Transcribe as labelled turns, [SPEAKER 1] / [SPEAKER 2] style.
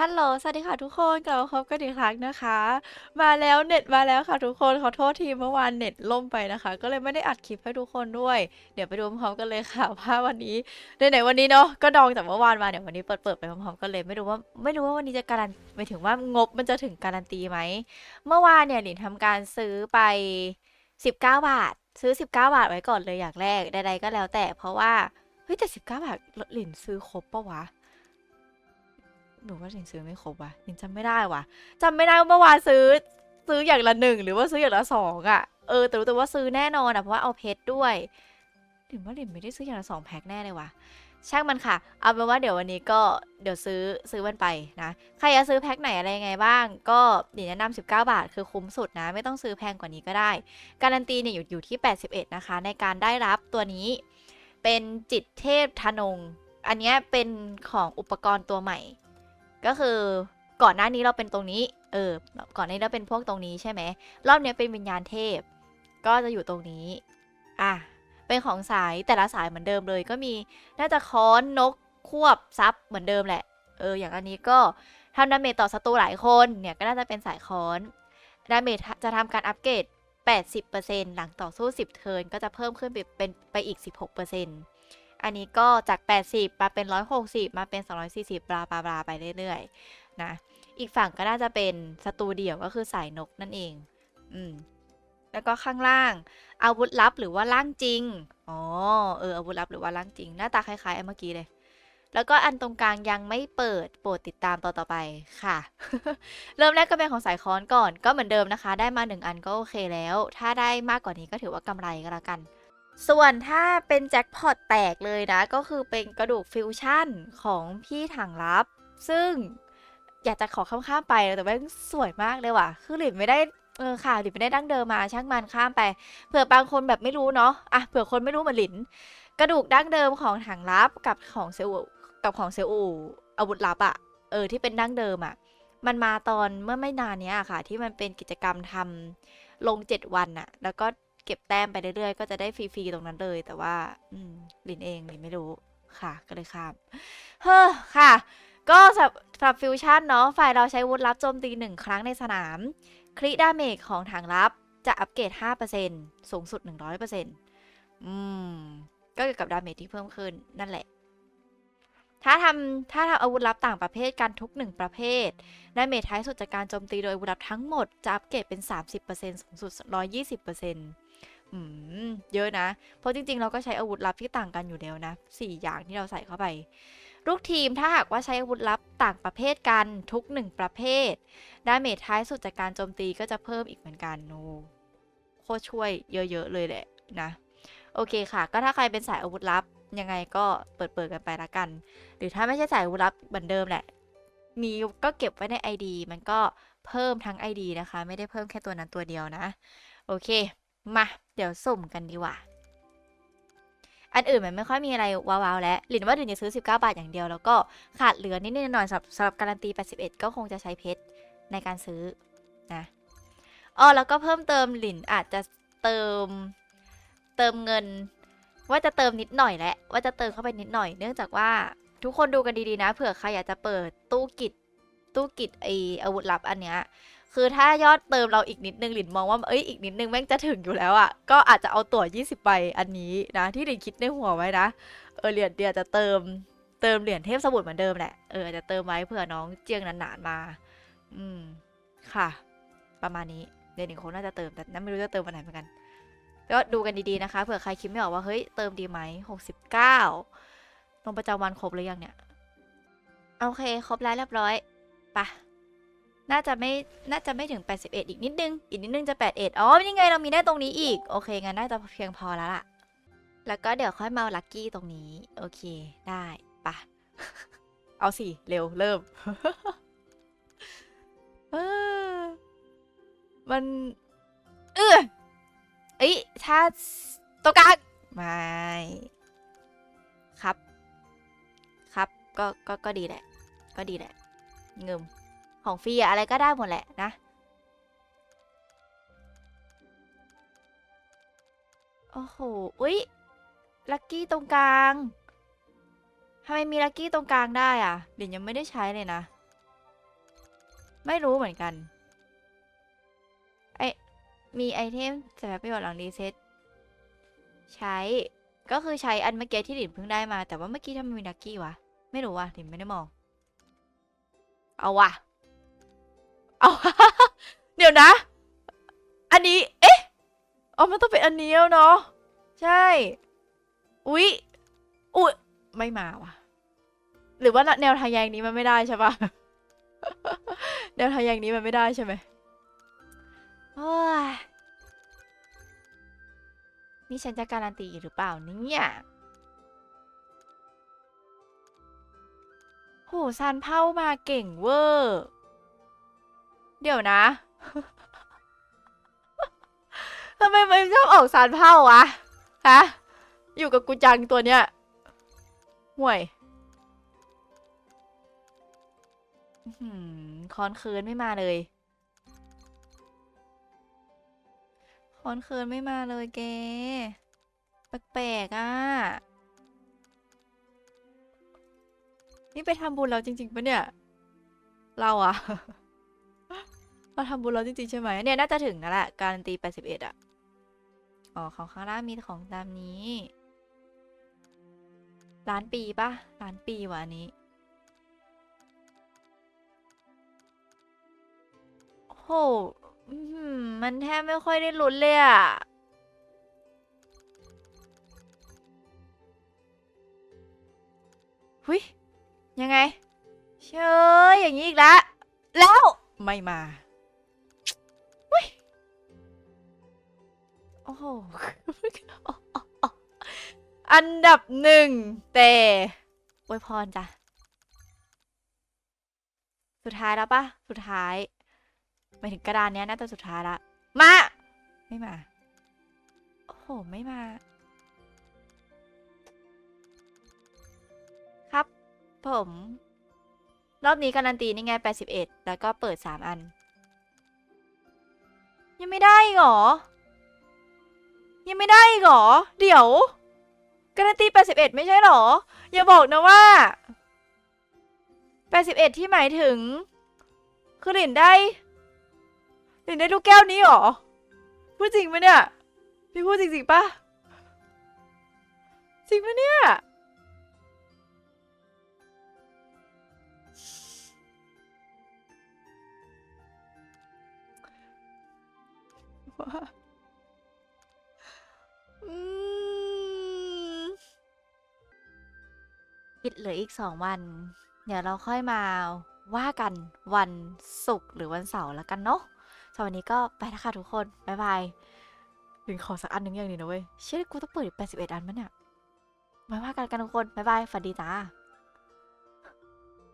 [SPEAKER 1] ฮัลโหล สวัสดีค่ะทุกคน กลับมาพบกันอีกครั้งนะคะ มาแล้วเน็ตมาแล้วค่ะทุกคน ขอโทษทีเมื่อวานเน็ตล่มไปนะคะ ก็เลยไม่ได้อัดคลิปให้ทุกคนด้วย เดี๋ยวไปดูพร้อมๆกันเลยค่ะว่าวันนี้ไหนๆวันนี้เนาะ ก็ดองจากเมื่อวานมา เดี๋ยววันนี้เปิดเปิดไปพร้อมๆกันเลย ไม่รู้ว่าไม่รู้ว่าวันนี้จะการันหมายถึงว่างบมันจะถึงการันตีไหม เมื่อวานเนี่ยหลินทำการซื้อไป 19 บาท ซื้อ 19 บาทไว้ก่อนเลยอย่างแรก ใดๆก็แล้วแต่ เพราะว่า เฮ้ยแต่ 19 บาทหลินซื้อครบปะวะ หนูว่าหลินซื้อไม่ครบว่ะหลินจำไม่ได้ว่ะจำไม่ได้ว่าเมื่อวานซื้อซื้ออย่างละหนึ่งหรือว่าซื้ออย่างละสองอะเออแต่รู้แต่ว่าซื้อแน่นอนอะเพราะว่าเอาเพชรด้วยหลินว่าหลินไม่ได้ซื้ออย่างละสองแพ็คแน่เลยว่ะช่างมันค่ะ เอาเป็นว่าเดี๋ยววันนี้ก็เดี๋ยวซื้อซื้อมันไปนะ ใครจะซื้อแพ็คไหนอะไรยังไงบ้าง ก็หลินแนะนำ19 บาท คือคุ้มสุดนะ ไม่ต้องซื้อแพงกว่านี้ก็ได้ การันตีเนี่ยอยู่อยู่ที่ 81 นะคะ ในการได้รับตัวนี้เป็นจิตเทพธนง อันนี้เป็นของอุปกรณ์ตัวใหม่ ก็คือก่อนหน้านี้เราเป็นตรงนี้ เออ ก่อนหน้านี้เราเป็นพวกตรงนี้ใช่ไหม รอบนี้เป็นวิญญาณเทพ ก็จะอยู่ตรงนี้ อะ เป็นของสายแต่ละสายเหมือนเดิมเลย ก็มี น่าจะค้อนนกควบซับเหมือนเดิมแหละ เออ อย่างอันนี้ก็ทำดาเมจต่อศัตรูหลายคน เนี่ยก็น่าจะเป็นสายค้อน ดาเมจจะทำการอัปเกรด 80%หลังต่อสู้ 10 เทิร์นก็จะเพิ่มขึ้นไปเป็นไปอีก 16% อันนี้ก็จาก 80 มาเป็น 160 มาเป็น 240บลาบลาบลาไปเรื่อยๆ นะ อีกฝั่งก็น่าจะเป็นศัตรูเดี่ยวก็คือสายนกนั่นเอง อืม แล้วก็ข้างล่าง อาวุธลับหรือว่าร่างจริง อ๋อ เอออาวุธลับหรือว่าร่างจริง หน้าตาคล้ายๆเมื่อกี้เลย แล้วก็อันตรงกลางยังไม่เปิด โปรดติดตามต่อต่อไปค่ะ เริ่มแรกก็เป็นของสายค้อนก่อน ก็เหมือนเดิมนะคะ ได้มาหนึ่งอันก็โอเคแล้ว ถ้าได้มากกว่านี้ก็ถือว่ากำไรก็แล้วกัน ส่วนถ้าเป็นแจ็คพอตแตกเลยนะ ก็คือเป็นกระดูกฟิวชั่นของพี่ถังลับ ซึ่งอยากจะขอข้ามๆไปแต่ว่าสวยมากเลยว่ะ คือหลินไม่ได้เออค่ะหลินไม่ได้ดั้งเดิมมาช่างมันข้ามไปเผื่อบางคนแบบไม่รู้เนาะอะเผื่อคนไม่รู้เหมือนหลิน กระดูกดั้งเดิมของถังลับกับของเซลล์กับของเซอูอาวุธลับอะเออที่เป็นดั้งเดิมอะมันมาตอนเมื่อไม่นานเนี้ยอะค่ะ ที่มันเป็นกิจกรรมทำลงเจ็ดวันอะแล้วก็ เก็บแต้มไปเรื่อยๆ ก็จะได้ฟรีๆตรงนั้นเลย แต่ว่าอืมลินเองลินไม่รู้ค่ะก็เลยข้ามเฮ้อค่ะ ก็สำหรับฟิวชั่นเนาะฝ่ายเราใช้อาวุธลับโจมตีหนึ่งครั้งในสนาม คริดาเมจของถังลับจะอัปเกรด 5%สูงสุด 100%อืม ก็เกี่ยวกับดาเมจที่เพิ่มขึ้นนั่นแหละ ถ้าทำถ้าทำอาวุธลับต่างประเภทกันทุกหนึ่งประเภทดาเมจท้ายสุดจากการโจมตีโดยอาวุธลับทั้งหมดจะอัปเกรดเป็น 30%สูงสุด 120% อืมเยอะนะ เพราะจริงๆ เราก็ใช้อาวุธลับที่ต่างกันอยู่แล้วนะ4อย่างที่เราใส่เข้าไปลูกทีมถ้าหากว่าใช้อาวุธลับต่างประเภทกันทุกหนึ่งประเภทดาเมจท้ายสุดจากการโจมตีก็จะเพิ่มอีกเหมือนกันโอ้โคช่วยเยอะๆเลยแหละนะ โอเคค่ะ ก็ถ้าใครเป็นสายอาวุธลับยังไงก็เปิดเปิดกันไปละกัน หรือถ้าไม่ใช่สายอาวุธลับเหมือนเดิมแหละ มีก็เก็บไว้ใน ID มันก็เพิ่มทั้ง ID นะคะ ไม่ได้เพิ่มแค่ตัวนั้นตัวเดียวนะ โอเค มา เดี๋ยวสุ่มกันดีกว่า อันอื่นมันไม่ค่อยมีอะไรว้าวๆแล้วหลินว่าหลินจะซื้อ 19 บาทอย่างเดียว แล้วก็ขาดเหลือนิดๆหน่อยๆสำหรับสำหรับการันตี 81 ก็คงจะใช้เพชรในการซื้อนะอ๋อแล้วก็เพิ่มเติมหลินอาจจะเติมเติมเงิน ว่าจะเติมนิดหน่อยแหละว่าจะเติมเข้าไปนิดหน่อย เนื่องจากว่าทุกคนดูกันดีๆนะเผื่อใครอยากจะเปิดตู้กิจตู้กิจไออาวุธลับอันเนี้ย คือถ้ายอดเติมเราอีกนิดนึงหลินมองว่าเอ้ยอีกนิดนึงแม่งจะถึงอยู่แล้วอะ่ะก็อาจจะเอาตั๋ว 20ใบอันนี้นะ ที่หลินคิดในหัวไว้นะเออเหรียญเดียวจะเติมเติมเหรียญเทพสมุดเหมือนเดิมแหละเออจะเติมไว้เผื่อน้องเจียงนานๆมา อืมค่ะ ประมาณนี้เดี๋ยวหนิงคงน่าจะเติมแต่นั่นไม่รู้จะเติมวันไหนเหมือนกันก็ดูกันดีๆนะคะเผื่อใครคิดไม่ออกว่าเฮ้ยเติมดีไหม69ลงประจำวันครบหรือยังเนี่ยโอเค ครบแล้วเรียบร้อยไปะ น่าจะไม่น่าจะไม่ถึง 81 อีกนิดนึง อีกนิดนึงจะ 81 อ๋อนี่ไงเรามีได้ตรงนี้อีก โอเคงั้นน่าจะเพียงพอแล้วล่ะ แล้วก็เดี๋ยวค่อยมาลักกี้ตรงนี้ โอเคได้ปะเอาสิ เร็วเริ่มเออมัน เออเอ้ยถ้าตัวกลางไม่ครับ ครับก็ก็ก็ดีแหละ ก็ดีแหละ เงิม ของฟรีอะอะไรก็ได้หมดแหละนะโอ้โห อุ๊ย ลักกี้ตรงกลาง ทำไมมีลักกี้ตรงกลางได้อะ เดี๋ยวยังไม่ได้ใช้เลยนะ ไม่รู้เหมือนกัน ไอ มีไอเทมแต่ประโยชน์หลังรีเซ็ตใช้ ก็คือใช้อันเมื่อกี้ที่หลินเพิ่งได้มา แต่ว่าเมื่อกี้ทำไมมีดักกี้วะ ไม่รู้ว่ะหลินไม่ได้มอง เอาว่ะ เอาเดี๋ยวนะ อันนี้ เอ๊ะอ๋อมันต้องเป็นอันนี้แล้วเนาะ ใช่ อุ๊ย อุ๊ย ไม่มาว่ะ หรือว่าแนวทางแยงนี้มันไม่ได้ใช่ปะแนวทางแยงนี้มันไม่ได้ใช่ไหมโอ้ยนี่ฉันจะการันตีหรือเปล่าเนี่ยโหซานเผามาเก่งเวอร์ เดี๋ยวนะทำไมมันชอบออกซานเผาวะฮะอยู่กับกูจังตัวเนี้ยห่วยคอนคืนไม่มาเลยคอนคืนไม่มาเลยแกแปลกๆอะ นี่ไปทำบุญแล้วจริงๆปะเนี่ย เราอะ เราทำบุญแล้วจริงๆใช่ไหมเนี่ยน่าจะถึงแล้วแหละการันตี81อะอ๋อของข้างล่างมีของตามนี้ล้านปีปะล้านปีวะอันนี้โหมันแทบไม่ค่อยได้ลุ้นเลยอะหุยยังไง เชยอย่างนี้อีกแล้ว แล้ว ไม่มา โอ้โห อันดับหนึ่งแต่อวยพรจ้ะ สุดท้ายแล้วปะสุดท้ายหมาถึงกระดานเนี้ยน่าจะสุดท้ายละ มา ไม่มา โอ้โห ไม่มา ครับผม รอบนี้การันตีนี่ไง 81 แล้วก็เปิด 3 อัน ยังไม่ได้หรอ ยังไม่ได้อีกเหรอ เดี๋ยวการันตี 81 ไม่ใช่หรอ อย่าบอกนะว่า 81 ที่หมายถึง คือหลินได้หลินได้ลูกแก้วนี้หรอ พูดจริงปะเนี่ย พี่พูดจริงๆปะจริงปะเนี่ยว่า เหลืออีกสองวัน เดี๋ยวเราค่อยมาว่ากันวันศุกร์หรือวันเสาร์แล้วกันเนาะสำหรับวันนี้ก็ไปแล้วค่ะทุกคน บ๊ายบายถึงขอสักอันหนึงอย่างนี้นะเว้ย เชื่อกูต้องเปิดอีก81 อันมั้ยเนี่ยมาว่ากันกันทุกคน บ๊ายบาย ฝันดีจ้า